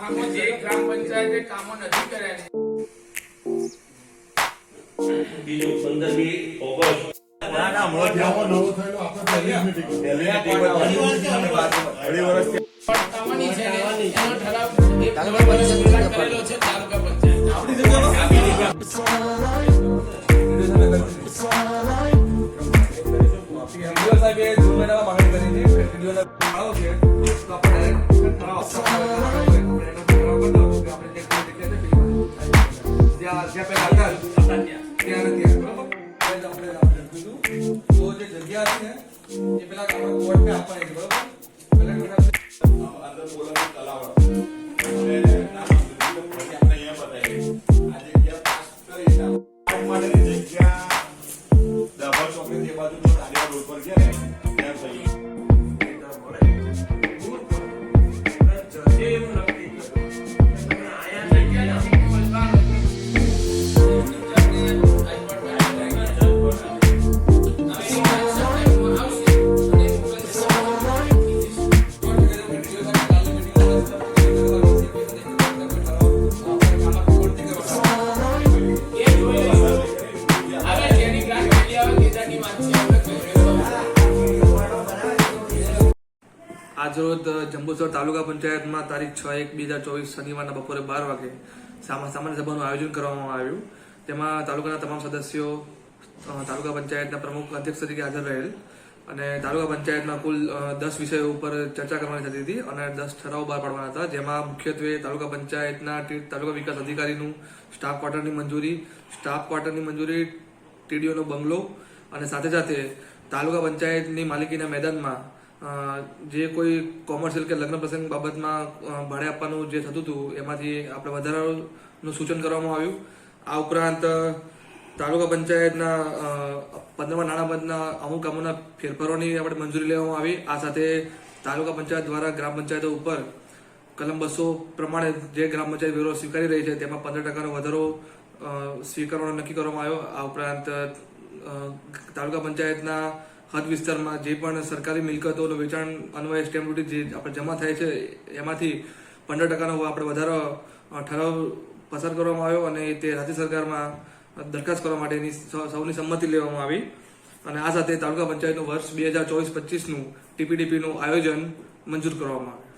આમાં જે ગ્રામ પંચાયતે કામો નથી કર્યા બીજું પંદરમી ઓગસ્ટ ના ના જગ્યા દાભા ચોકડી જે બાજુ રોડ પર છે આજરોજ જંબુસર તાલુકા પંચાયતમાં તારીખ છ એક બે હજાર ચોવીસ શનિવારના બપોરે બાર વાગે સામા- સામાન્ય સભાનું આયોજન કરવામાં આવ્યું. તેમાં તાલુકાના તમામ સદસ્યો તાલુકા પંચાયતના પ્રમુખ અધ્યક્ષ તરીકે હાજર રહેલ અને તાલુકા પંચાયતના કુલ દસ વિષયો ઉપર ચર્ચા કરવાની થતી હતી અને દસ ઠરાવો બહાર પાડવાના હતા. જેમાં મુખ્યત્વે તાલુકા પંચાયતના તાલુકા વિકાસ અધિકારીનું સ્ટાફ ક્વાર્ટરની મંજૂરી, સ્ટાફ ક્વાર્ટરની મંજૂરી ટીડીઓનો બંગલો અને સાથે સાથે તાલુકા પંચાયતની માલિકીના મેદાનમાં જે કોઈ કોમર્શિયલ કે લગ્ન પ્રસંગ બાબતમાં ભાડે આપવાનું જે થતું હતું, એમાંથી આપણે વધારાનું સૂચન કરવામાં આવ્યું. આ ઉપરાંત તાલુકા પંચાયતના પંદરમા નાણાં બંધના અમુક કામોના ફેરફારોની આપણે મંજૂરી લેવામાં આવી. આ સાથે તાલુકા પંચાયત દ્વારા ગ્રામ પંચાયતો ઉપર કલમ બસો પ્રમાણે જે ગ્રામ પંચાયત વેરો સ્વીકારી રહી છે, તેમાં પંદર ટકાનો વધારો સ્વીકારવાનો નક્કી કરવામાં આવ્યો. આ ઉપરાંત તાલુકા પંચાયતના હદ વિસ્તારમાં જે પણ સરકારી મિલકતોનું વેચાણ, અન્વયે સ્ટેમ્પ ડ્યુટી જે આપણે જમા થાય છે, એમાંથી પંદર ટકાનો આપણે વધારો ઠરાવ પસાર કરવામાં આવ્યો અને તે રાજ્ય સરકારમાં દરખાસ્ત કરવા માટેની સૌની સંમતિ લેવામાં આવી. અને આ સાથે તાલુકા પંચાયતનું વર્ષ બે હજાર ચોવીસ પચીસનું ટીપીડીપીનું આયોજન મંજૂર કરવામાં આવ્યું.